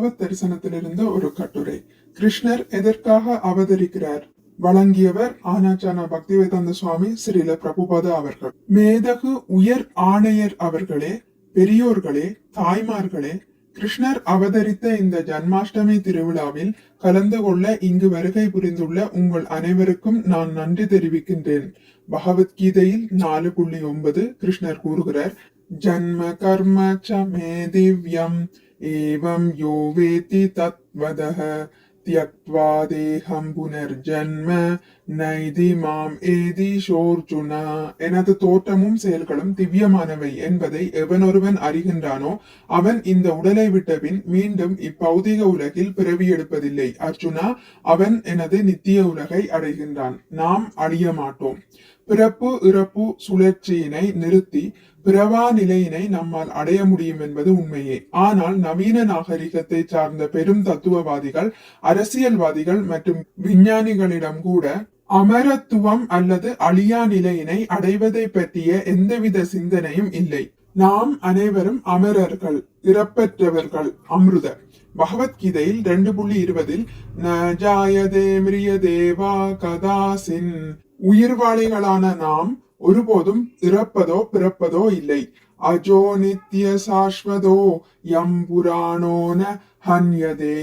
ஹரே கிருஷ்ணா ஒரு கட்டுரை. கிருஷ்ணர் எதற்காக அவதரிக்கிறார்? வழங்கியவர் ஆனாச்சானா பக்திவேதாந்த சுவாமி ஸ்ரீல பிரபுபாத அவர்கள். மேதகு உயர் ஆணையர் அவர்களே பெரியோர்களே தாய்மார்களே கிருஷ்ணர் அவதரித்த இந்த ஜன்மாஷ்டமி திருவிழாவில் கலந்து கொள்ள இங்கு வருகை புரிந்துள்ள உங்கள் அனைவருக்கும் நான் நன்றி தெரிவிக்கின்றேன். பகவத்கீதையில் நாலு புள்ளி ஒன்பது கிருஷ்ணர் கூறுகிறார் ஜன்ம கர்ம சமே திவ்யம் ஏவம் யோ வேதி தத்வதः त्यक्त्वा தேகம் புனர்ஜன்ம நைதி மாம் ஏதி ஷோர்ஜுனா எனது தோற்றமும் செயல்களும் திவ்யமானவை என்பதை எவனொருவன் அறிகின்றானோ அவன் இந்த உடலை விட்டபின் மீண்டும் இப்பௌதிக உலகில் பிறவி எடுப்பதில்லை அர்ஜுனா அவன் எனது நித்திய உலகை அடைகின்றான் நாம் அழிய மாட்டோம் பிறப்பு இறப்பு சுழற்சியினை நிறுத்தி பிறவா நிலையினை நம்மால் அடைய முடியும் என்பது உண்மையே. ஆனால் நவீன நாகரிகத்தை சார்ந்த பெரும் தத்துவவாதிகள் அரசியல்வாதிகள் மற்றும் விஞ்ஞானிகளிடம் கூட அமரத்துவம் அல்லது அழியா நிலையினை அடைவதை பற்றிய எந்தவித சிந்தனையும் இல்லை. நாம் அனைவரும் அமரர்கள் இறப்பற்றவர்கள் அமிர்தர். பகவத்கீதையில் ரெண்டு புள்ளி இருபதில் நஜாயதே மிரிய மிரியதேவா கதாசின். உயிர்வாளிகளான நாம் ஒருபோதும் இறப்பதோ பிறப்பதோ இல்லை அஜோ நித்திய சாஸ்வதோ யம் புராணோன ஹன்யதே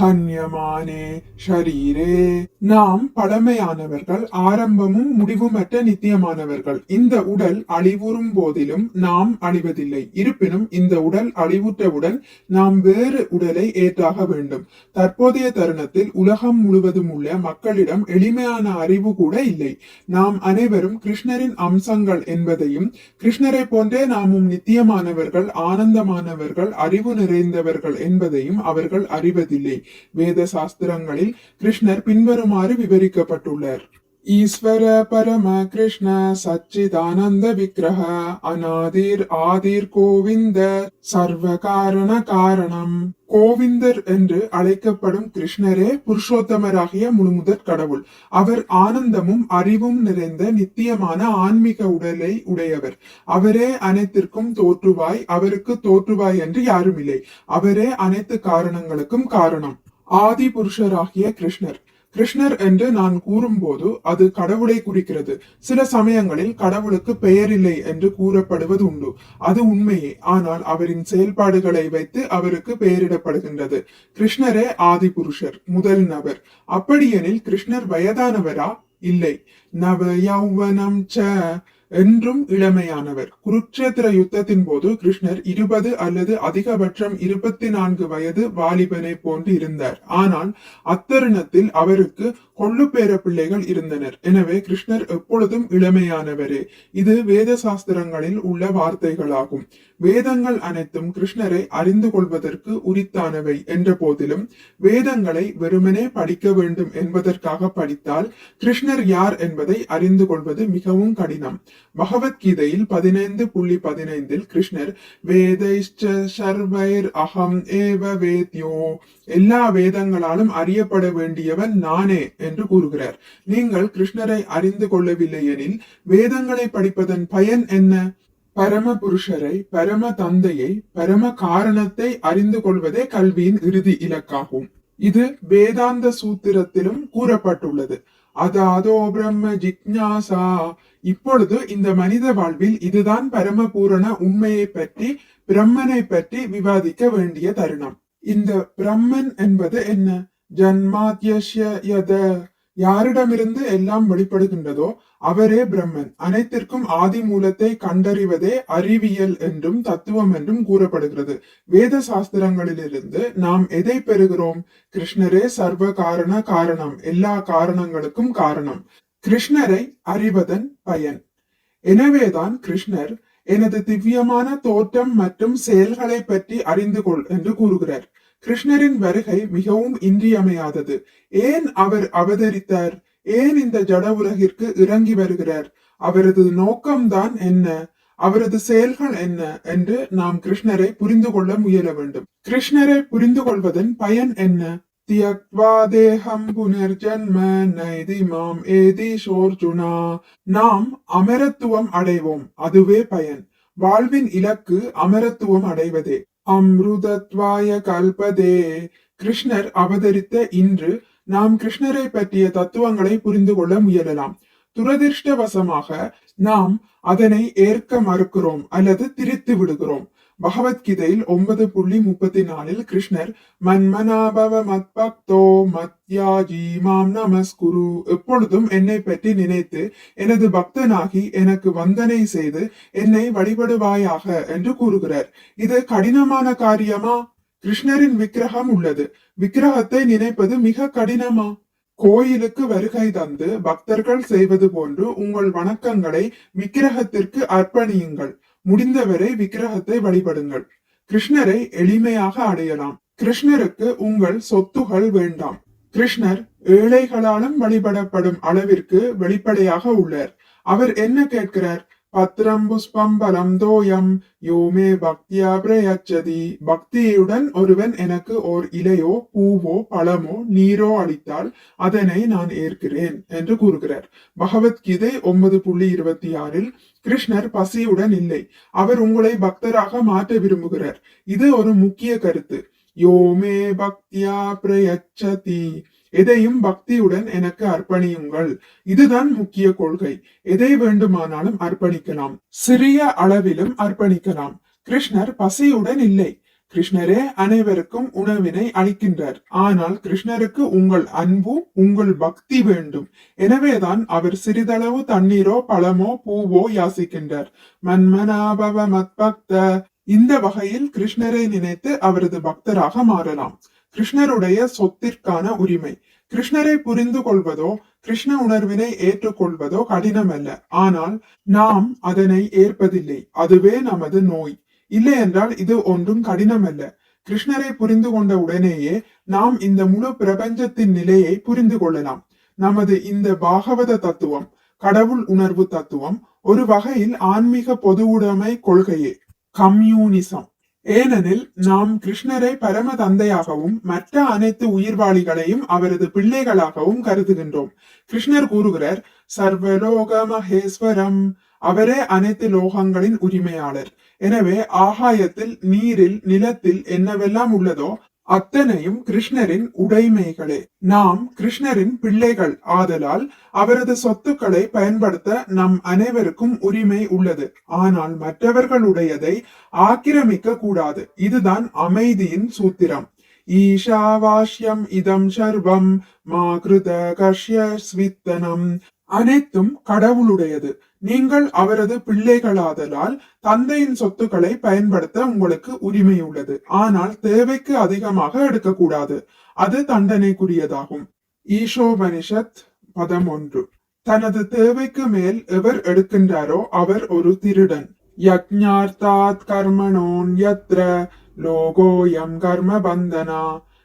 ஹன்யமானே ஷரீரே. நாம் பழமையானவர்கள் ஆரம்பமும் முடிவுமற்ற நித்தியமானவர்கள். இந்த உடல் அழிவுறும் போதிலும் நாம் அழிவதில்லை. இருப்பினும் இந்த உடல் அழிவுற்றவுடன் நாம் வேறு உடலை ஏற்றாக வேண்டும். தற்போதைய தருணத்தில் உலகம் முழுவதும் உள்ள மக்களிடம் எளிமையான அறிவு கூட இல்லை. நாம் அனைவரும் கிருஷ்ணரின் அம்சங்கள் என்பதையும் கிருஷ்ணரை போன்றே நாமும் நித்தியமானவர்கள் ஆனந்தமானவர்கள் அறிவு நிறைந்தவர்கள் என்பதையும் அவர்கள் அறிவதில்லை. வேத சாஸ்திரங்களில் கிருஷ்ணர் பின்வருமாறு விவரிக்கப்பட்டுள்ளார். ஈஸ்வர பரம கிருஷ்ண சச்சிதானந்த விக்கிரக அநாதீர் ஆதிர் கோவிந்த சர்வ காரண காரணம். கோவிந்தர் என்று அழைக்கப்படும் கிருஷ்ணரே புருஷோத்தமராகிய முழுமுதற் கடவுள். அவர் ஆனந்தமும் அறிவும் நிறைந்த நித்தியமான ஆன்மீக உடலை உடையவர். அவரே அனைத்திற்கும் தோற்றுவாய் அவருக்கு தோற்றுவாய் என்று யாரும் இல்லை அவரே அனைத்து காரணங்களுக்கும் காரணம். ஆதி புருஷராகிய கிருஷ்ணர். கிருஷ்ணர் என்று நான் கூறும்போது அது கடவுளை குறிக்கிறது. சில சமயங்களில் கடவுளுக்கு பெயர் இல்லை என்று கூறப்படுவது உண்டு. அது உண்மையே. ஆனால் அவரின் செயல்பாடுகளை வைத்து அவருக்கு பெயரிடப்படுகின்றது. கிருஷ்ணரே ஆதி புருஷர் முதல் நபர். அப்படியெனில் கிருஷ்ணர் வயதானவரா? இல்லை. நவ யௌவனம் ச என்றும் இளமையானவர். குருக்ஷேத்திர யுத்தத்தின் போது கிருஷ்ணர் இருபது அல்லது அதிகபட்சம் இருபத்தி நான்கு வயது வாலிபனை போன்று இருந்தார். ஆனால் அத்தருணத்தில் அவருக்கு கொள்ளு பேர பிள்ளைகள் இருந்தனர். எனவே கிருஷ்ணர் எப்பொழுதும் இளமையானவரே இது வேத சாஸ்திரங்களில் உள்ள வார்த்தைகளாகும். வேதங்கள் அனைத்தும் கிருஷ்ணரை அறிந்து கொள்வதற்கு உரித்தானவை என்ற போதிலும் வேதங்களை வெறுமனே படிக்க வேண்டும் என்பதற்காக படித்தால் கிருஷ்ணர் யார் என்பதை அறிந்து கொள்வது மிகவும் கடினம். பகவத்கீதையில் பதினைந்து புள்ளி பதினைந்தில் கிருஷ்ணர் வேதைஷ்ட சர்வைர் அகம் ஏவ வேத்யோ. எல்லா வேதங்களாலும் அறியப்பட வேண்டியவன் நானே என்று கூறுகிறார். நீங்கள் கிருஷ்ணரை அறிந்து கொள்ளவில்லை எனில் வேதங்களை படிப்பதன் பயன் என்ன? பரம புருஷரை பரம தந்தையை பரம காரணத்தை அறிந்து கொள்வதே கல்வியின் இறுதி இலக்காகும். இது வேதாந்த சூத்திரத்திலும் கூறப்பட்டுள்ளது. அதாதோ பிரம்ம ஜிக்ஞாசா. இப்பொழுது இந்த மனித வாழ்வில் இதுதான் பரமபூரண உண்மையை பற்றி பிரம்மனை பற்றி விவாதிக்க வேண்டிய தருணம். இந்த பிரம்மன் என்பது என்ன? ஜன்மாத்யஷ்ய யத. யாரிடமிருந்து எல்லாம் வெளிப்படுகின்றதோ அவரே பிரம்மன். அனைத்திற்கும் ஆதி மூலத்தை கண்டறிவதே அறிவியல் என்றும் தத்துவம் என்றும் கூறப்படுகிறது. வேத சாஸ்திரங்களிலிருந்து நாம் எதை பெறுகிறோம்? கிருஷ்ணரே சர்வ காரண காரணம். எல்லா காரணங்களுக்கும் காரணம். கிருஷ்ணரை அறிவதன் பயன். எனவேதான் கிருஷ்ணர் எனது திவ்யமான தோற்றம் மற்றும் செயல்களை பற்றி அறிந்து கொள் என்று கூறுகிறார். கிருஷ்ணரின் வருகை மிகவும் இன்றியமையாதது. ஏன் அவர் அவதரித்தார்? ஏன் இந்த ஜட உலகிற்கு இறங்கி வருகிறார்? அவரது நோக்கம்தான் என்ன? அவரது செயல்கள் என்ன? என்று நாம் கிருஷ்ணரை புரிந்து கொள்ள முயல வேண்டும். கிருஷ்ணரை புரிந்து கொள்வதன் பயன் என்ன? தியக்வா தேகம் புனர்ஜன்ம நைதி மாம் ஏதி ஷோர்ஜுனா நாம் அமரத்துவம் அடைவோம். அதுவே பயன். வாழ்வின் இலக்கு அமரத்துவம் அடைவதே. அம்ருதத்வாய கல்பதே. கிருஷ்ணர் அவதரித்த இன்று நாம் கிருஷ்ணரை பற்றிய தத்துவங்களை புரிந்து கொள்ள முயலலாம். துரதிர்ஷ்டவசமாக நாம் அதனை ஏற்க மறுக்கிறோம் அல்லது திரித்து விடுகிறோம். பகவத்கீதையில் ஒன்பது புள்ளி முப்பத்தி நாலில் கிருஷ்ணர் மன்மனாபவ மத்பக்தோ மத்யாஜி மாம் நமஸ்குரு எப்பொழுதும் என்னை பற்றி நினைத்து எனது பக்தனாகி எனக்கு வந்தனை செய்து என்னை வழிபடுவாயாக என்று கூறுகிறார். இது கடினமான காரியமா? கிருஷ்ணரின் விக்கிரகம் உள்ளது. விக்கிரகத்தை நினைப்பது மிக கடினமா? கோயிலுக்கு வருகை தந்து பக்தர்கள் செய்வது போன்று உங்கள் வணக்கங்களை விக்கிரகத்திற்கு அர்ப்பணியுங்கள். முடிந்தவரை விக்கிரகத்தை வழிபடுங்கள். கிருஷ்ணரை எளிமையாக அடையலாம். கிருஷ்ணருக்கு உங்கள் சொத்துகள் வேண்டாம். கிருஷ்ணர் ஏழைகளாலும் வழிபடப்படும் அளவிற்கு வெளிப்படையாக உள்ளார். அவர் என்ன கேட்கிறார்? பத்ரம் புஷ்பம் பலம் தோயம் யோமே பக்தியா பிரயச்சதி பக்தியுடன் ஒருவன் எனக்கு ஓர் இலையோ பூவோ பழமோ நீரோ அளித்தால் அதனை நான் ஏற்கிறேன் என்று கூறுகிறார் பகவத்கீதை ஒன்பது புள்ளி இருபத்தி ஆறில் கிருஷ்ணர் பசியுடன் இல்லை அவர் உங்களை பக்தராக மாற்ற விரும்புகிறார் இது ஒரு முக்கிய கருத்து யோமே பக்தியா பிரயச்சதி எதையும் பக்தியுடன் எனக்கு அர்ப்பணியுங்கள். இதுதான் முக்கிய கொள்கை. எதை வேண்டுமானாலும் அர்ப்பணிக்கலாம். சிறிய அளவிலும் அர்ப்பணிக்கலாம். கிருஷ்ணர் பசியுடன் இல்லை. கிருஷ்ணரே அனைவருக்கும் உணவினை அளிக்கின்றார். ஆனால் கிருஷ்ணருக்கு உங்கள் அன்பு உங்கள் பக்தி வேண்டும். எனவேதான் அவர் சிறிதளவு தண்ணீரோ பழமோ பூவோ யாசிக்கின்றார். மன்மனாபவ மத்பக்த. இந்த வகையில் கிருஷ்ணரை நினைத்து அவரது பக்தராக மாறலாம். கிருஷ்ணருடைய சொத்திற்கான உரிமை. கிருஷ்ணரை புரிந்து கொள்வதோ கிருஷ்ண உணர்வினை ஏற்றுக்கொள்வதோ கடினமல்ல. ஆனால் நாம் அதனை ஏற்பதில்லை. அதுவே நமது நோய். இல்லை என்றால் இது ஒன்றும் கடினமல்ல. கிருஷ்ணரை புரிந்து கொண்ட உடனேயே நாம் இந்த முழு பிரபஞ்சத்தின் நிலையை புரிந்து கொள்ளலாம். நமது இந்த பாகவத தத்துவம் கடவுள் உணர்வு தத்துவம் ஒரு வகையில் ஆன்மீக பொதுவுடைமை கொள்கையே. கம்யூனிசம். ஏனெனில் நாம் கிருஷ்ணரை பரம தந்தையாகவும் மற்ற அனைத்து உயிர்வாளிகளையும் அவரது பிள்ளைகளாகவும் கருதுகின்றோம். கிருஷ்ணர் கூறுகிறார் சர்வலோக மகேஸ்வரம் அவரே அனைத்து லோகங்களின் உரிமையாளர். எனவே ஆகாயத்தில் நீரில் நிலத்தில் என்னவெல்லாம் உள்ளதோ அத்தனையும் கிருஷ்ணரின் உடைமைகளே. நாம் கிருஷ்ணரின் பிள்ளைகள் ஆதலால் அவரது சொத்துக்களை பயன்படுத்த நம் அனைவருக்கும் உரிமை உள்ளது. ஆனால் மற்றவர்களுடையதை ஆக்கிரமிக்க கூடாது. இதுதான் அமைதியின் சூத்திரம். ஈஷாவாஷ்யம் இதம் சர்வம் மா கிருத கஷ்ய ஸ்வித்தனம். அனைத்தும் கடவுளுடையது. நீங்கள் அவரது பிள்ளைகளாதலால் தந்தையின் சொத்துக்களை பயன்படுத்த உங்களுக்கு உரிமை உள்ளது ஆனால் தேவைக்கு அதிகமாக எடுக்கக்கூடாது. அது தண்டனைக்குரியதாகும். ஈஷோபனிஷத் பதம் ஒன்று தனது தேவைக்கு மேல் எவர் எடுக்கின்றாரோ அவர் ஒரு திருடன். யக்ஞார்த்தாத் கர்மணோன் யத்ர லோகோயம் கர்ம பந்தனா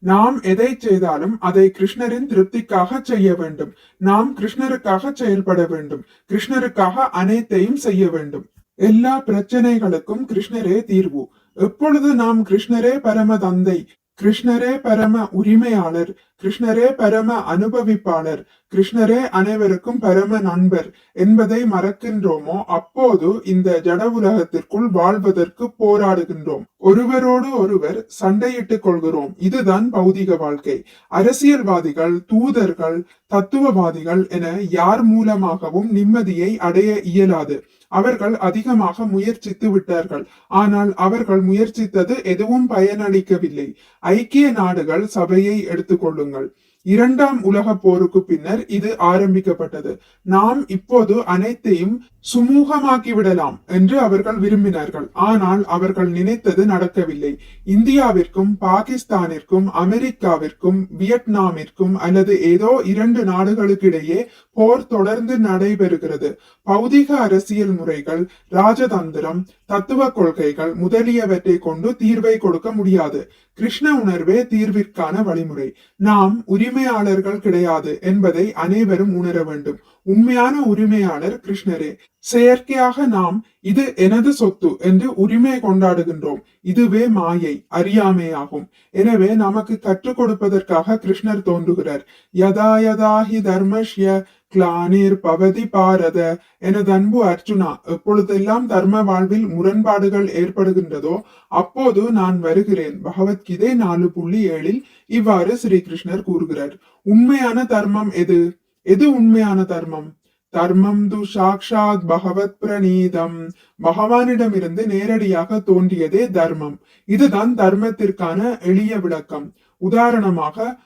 நாம் எதை செய்தாலும் அதை கிருஷ்ணரின் திருப்திக்காக செய்ய வேண்டும். நாம் கிருஷ்ணருக்காக செயல்பட வேண்டும். கிருஷ்ணருக்காக அனைத்தையும் செய்ய வேண்டும். எல்லா பிரச்சனைகளுக்கும் கிருஷ்ணரே தீர்வு. எப்பொழுது நாம் கிருஷ்ணரே பரம தந்தை கிருஷ்ணரே பரம உரிமையாளர் கிருஷ்ணரே பரம அனுபவிப்பாளர் கிருஷ்ணரே அனைவருக்கும் பரம நண்பர் என்பதை மறக்கின்றோமோ? அப்போது இந்த ஜட உலகத்திற்குள் வாழ்வதற்கு போராடுகின்றோம். ஒருவரோடு ஒருவர் சண்டையிட்டுக் கொள்கிறோம். இதுதான் பௌதிக வாழ்க்கை. அரசியல்வாதிகள் தூதர்கள் தத்துவவாதிகள் என யார் மூலமாகவும் நிம்மதியை அடைய இயலாது. அவர்கள் அதிகமாக முயற்சித்து விட்டார்கள். ஆனால் அவர்கள் முயற்சித்தது எதுவும் பயனளிக்கவில்லை. ஐக்கிய நாடுகள் சபையை எடுத்துக்கொள்ளுங்கள் இரண்டாம் உலக போருக்கு பின்னர் இது ஆரம்பிக்கப்பட்டது. நாம் இப்போது அனைத்தையும் சுமூகமாக்கி விடலாம் என்று அவர்கள் விரும்பினார்கள். ஆனால் அவர்கள் நினைத்தது நடக்கவில்லை. இந்தியாவிற்கும் பாகிஸ்தானிற்கும் அமெரிக்காவிற்கும் வியட்நாமிற்கும் அல்லது ஏதோ இரண்டு நாடுகளுக்கிடையே போர் தொடர்ந்து நடைபெறுகிறது. பௌதிக அரசியல் முறைகள் ராஜதந்திரம் தத்துவ கொள்கைகள் முதலியவற்றை கொண்டு தீர்வை கொடுக்க முடியாது. கிருஷ்ண உணர்வே தீர்விற்கான வழிமுறை. நாம் உரிமையாளர்கள் கிடையாது என்பதை அனைவரும் உணர வேண்டும். உண்மையான உரிமையாளர் கிருஷ்ணரே. செயற்கையாக நாம் இது எனது சொத்து என்று உரிமை கொண்டாடுகின்றோம். இதுவே மாயை அறியாமையாகும். எனவே நமக்கு கற்றுக் கொடுப்பதற்காக கிருஷ்ணர் தோன்றுகிறார். யதா யதா ஹி தர்மஷ்ய கிளானீர் பவதி பாரத எனது அன்பு அர்ஜுனா எப்பொழுதெல்லாம் தர்ம வாழ்வில் முரண்பாடுகள் ஏற்படுகின்றதோ அப்போது நான் வருகிறேன். பகவத்கீதை நாலு புள்ளி ஏழில் இவ்வாறு ஸ்ரீகிருஷ்ணர் கூறுகிறார். உண்மையான தர்மம் எது? எது உண்மையான தர்மம்? தர்மம் து சாக்ஷாத் பகவத் பிரணீதம். பகவானிடமிருந்து நேரடியாக தோன்றியதே தர்மம். இதுதான் தர்மத்திற்கான எளிய விளக்கம். உதாரணமாக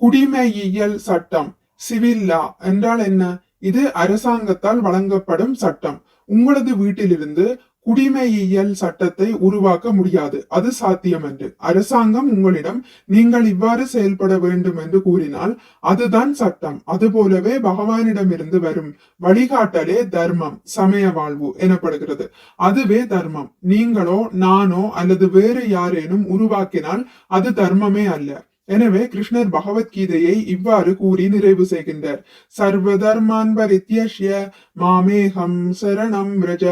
குடிமையியல் சட்டம். சிவில் லா என்றால் என்ன? இது அரசாங்கத்தால் வழங்கப்படும் சட்டம். உங்களது வீட்டிலிருந்து குடிமையியல் சட்டத்தை உருவாக்க முடியாது. அது சாத்தியம் என்று அரசாங்கம் உங்களிடம் நீங்கள் இவ்வாறு செயல்பட வேண்டும் என்று கூறினால் அதுதான் சட்டம். அதுபோலவே பகவானிடமிருந்து வரும் வழிகாட்டலே தர்மம் சமய வாழ்வு எனப்படுகிறது. அதுவே தர்மம். நீங்களோ நானோ அல்லது வேறு யாரேனும் உருவாக்கினால் அது தர்மமே அல்ல. எனவே கிருஷ்ணர் பகவத்கீதையை இவ்வாறு கூறி நிறைவு செய்கின்றார். சர்வ பரித்யஷ்ய மாமேகம் சரணம் ரஜ.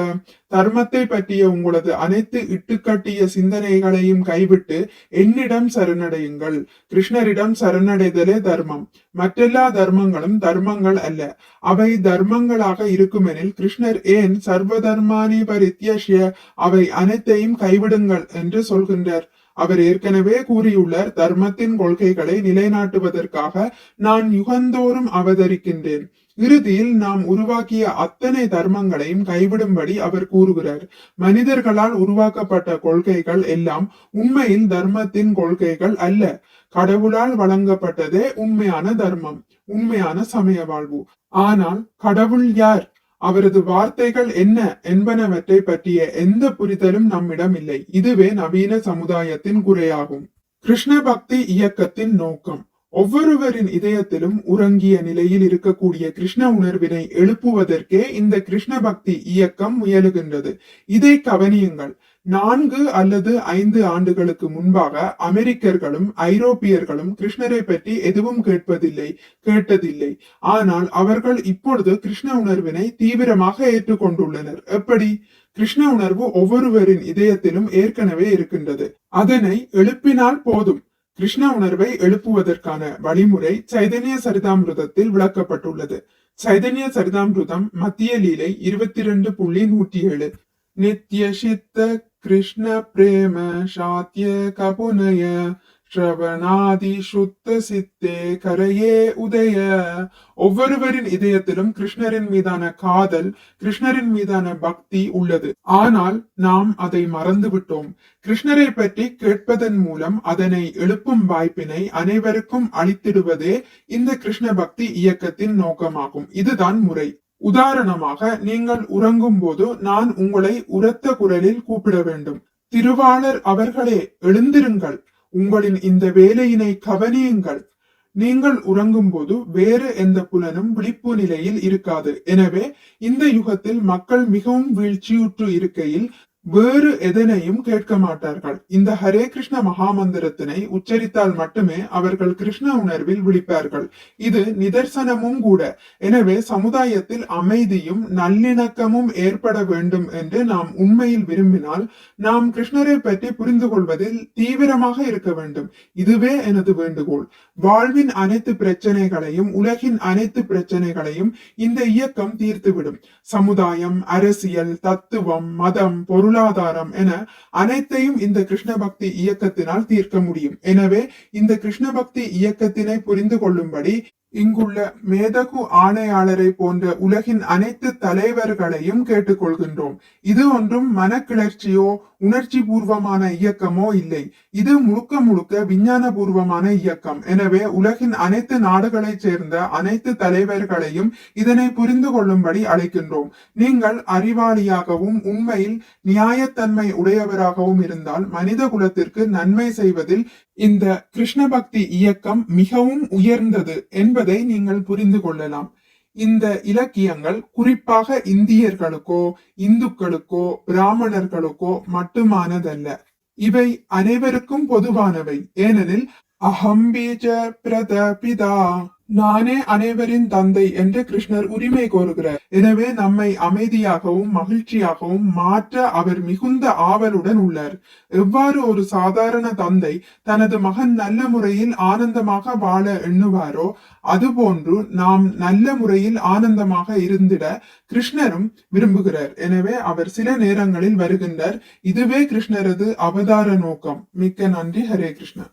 தர்மத்தை பற்றிய உங்களது அனைத்து இட்டுக்கட்டிய சிந்தனைகளையும் கைவிட்டு என்னிடம் சரணடையுங்கள். கிருஷ்ணரிடம் சரணடைதலே தர்மம். மற்றெல்லா தர்மங்களும் தர்மங்கள் அல்ல. அவை தர்மங்களாக இருக்குமெனில் கிருஷ்ணர் ஏன் சர்வ தர்மானி பரித்யஷ்ய அவை அனைத்தையும் கைவிடுங்கள் என்று சொல்கின்றார். அவர் ஏற்கனவே கூறியுள்ளார் தர்மத்தின் கொள்கைகளை நிலைநாட்டுவதற்காக நான் யுகந்தோறும் அவதரிக்கின்றேன். இறுதியில் நாம் உருவாக்கிய அத்தனை தர்மங்களையும் கைவிடும்படி அவர் கூறுகிறார். மனிதர்களால் உருவாக்கப்பட்ட கொள்கைகள் எல்லாம் உண்மையில் தர்மத்தின் கொள்கைகள் அல்ல. கடவுளால் வழங்கப்பட்டதே உண்மையான தர்மம் உண்மையான சமய வாழ்வு. ஆனால் கடவுள் யார்? அவரது வார்த்தைகள் என்ன என்பனவற்றை பற்றிய எந்த புரிதலும் நம்மிடம் இல்லை. இதுவே நவீன சமுதாயத்தின் குறையாகும். கிருஷ்ண பக்தி இயக்கத்தின் நோக்கம். ஒவ்வொருவரின் இதயத்திலும் உறங்கிய நிலையில் இருக்கக்கூடிய கிருஷ்ண உணர்வினை எழுப்புவதற்கே இந்த கிருஷ்ண பக்தி இயக்கம் முயலுகின்றது. இதை கவனியுங்கள். நான்கு அல்லது ஐந்து ஆண்டுகளுக்கு முன்பாக அமெரிக்கர்களும் ஐரோப்பியர்களும் கிருஷ்ணரை பற்றி எதுவும் கேட்பதில்லை கேட்டதில்லை. ஆனால் அவர்கள் இப்பொழுது கிருஷ்ண உணர்வினை தீவிரமாக ஏற்றுக்கொண்டுள்ளனர். எப்படி? கிருஷ்ண உணர்வு ஒவ்வொருவரின் இதயத்திலும் ஏற்கனவே இருக்கின்றது. அதனை எழுப்பினால் போதும். கிருஷ்ண உணர்வை எழுப்புவதற்கான வழிமுறை சைதன்ய சரிதாமிருதத்தில் விளக்கப்பட்டுள்ளது. சைதன்ய சரிதாமிருதம் மத்திய லீலை இருபத்தி இரண்டு புள்ளி நூற்றி ஏழு. நித்ய சித்த கிருஷ்ண பிரேம சாத்திய கபுனய ஸ்ரவணாதி சுத்த சித்தே கரையே உதய. ஒவ்வொருவரின் இதயத்திலும் கிருஷ்ணரின் மீதான காதல் கிருஷ்ணரின் மீதான பக்தி உள்ளது. ஆனால் நாம் அதை மறந்து விட்டோம் கிருஷ்ணரை பற்றி கேட்பதன் மூலம் அதனை எழுப்பும் வாய்ப்பினை அனைவருக்கும் அளித்திடுவதே இந்த கிருஷ்ண பக்தி இயக்கத்தின் நோக்கமாகும். இதுதான் முறை. உதாரணமாக நீங்கள் உறங்கும் போது நான் உங்களை உரத்த குரலில் கூப்பிட வேண்டும். திருவாளர் அவர்களே எழுந்திருங்கள். உங்களின் இந்த வேலையினை கவனியுங்கள். நீங்கள் உறங்கும் போது வேறு எந்த புலனும் விழிப்பு நிலையில் இருக்காது. எனவே இந்த யுகத்தில் மக்கள் மிகவும் வீழ்ச்சியுற்று இருக்கையில் வேறு எதனையும் கேட்க மாட்டார்கள். இந்த ஹரே கிருஷ்ண மகாமந்திரத்தினை உச்சரித்தால் மட்டுமே அவர்கள் கிருஷ்ண உணர்வில் விழிப்பார்கள். இது நிதர்சனமும் கூட. எனவே சமுதாயத்தில் அமைதியும் நல்லிணக்கமும் ஏற்பட வேண்டும் என்று நாம் உண்மையில் விரும்பினால் நாம் கிருஷ்ணரை பற்றி புரிந்து கொள்வதில் தீவிரமாக இருக்க வேண்டும். இதுவே எனது வேண்டுகோள். வாழ்வின் அனைத்து பிரச்சனைகளையும் உலகின் அனைத்து பிரச்சனைகளையும் இந்த இயக்கம் தீர்த்துவிடும். சமுதாயம் அரசியல் தத்துவம் மதம் பொருள் பொருளாதாரம் என அனைத்தையும் இந்த கிருஷ்ண பக்தி இயக்கத்தினால் தீர்க்க முடியும். எனவே இந்த கிருஷ்ண பக்தி இயக்கத்தினை புரிந்து கொள்ளும்படி இங்குள்ள மேதகு ஆணையாளரை போன்ற உலகின் அனைத்து தலைவர்களையும் கேட்டுக்கொள்கின்றோம். இது ஒன்றும் மனக்கிளர்ச்சியோ உணர்ச்சி பூர்வமான இயக்கமோ இல்லை. இது முழுக்க முழுக்க விஞ்ஞான பூர்வமான இயக்கம். எனவே உலகின் அனைத்து நாடுகளைச் சேர்ந்த அனைத்து தலைவர்களையும் இதனை புரிந்து கொள்ளும்படி அழைக்கின்றோம். நீங்கள் அறிவாளியாகவும் உண்மையில் நியாயத்தன்மை உடையவராகவும் இருந்தால் மனித குலத்திற்கு நன்மை செய்வதில் இந்த கிருஷ்ண பக்தி இயக்கம் மிகவும் உயர்ந்தது என்பதை நீங்கள் புரிந்து கொள்ளலாம். இந்த இலக்கியங்கள் குறிப்பாக இந்தியர்களுக்கோ இந்துக்களுக்கோ பிராமணர்களுக்கோ மட்டுமானதல்ல. இவை அனைவருக்கும் பொதுவானவை. ஏனெனில் அகம் பிரத பிதா நானே அனைவரின் தந்தை என்று கிருஷ்ணர் உரிமை கோருகிறார். எனவே நம்மை அமைதியாகவும் மகிழ்ச்சியாகவும் மாற்ற அவர் மிகுந்த ஆவலுடன் உள்ளார். எவ்வாறு ஒரு சாதாரண தந்தை தனது மகன் நல்ல முறையில் ஆனந்தமாக வாழ எண்ணுவாரோ அதுபோன்று நாம் நல்ல முறையில் ஆனந்தமாக இருந்திட கிருஷ்ணரும் விரும்புகிறார். எனவே அவர் சில நேரங்களில் வருகின்றார். இதுவே கிருஷ்ணரது அவதார நோக்கம். மிக்க நன்றி. ஹரே கிருஷ்ணன்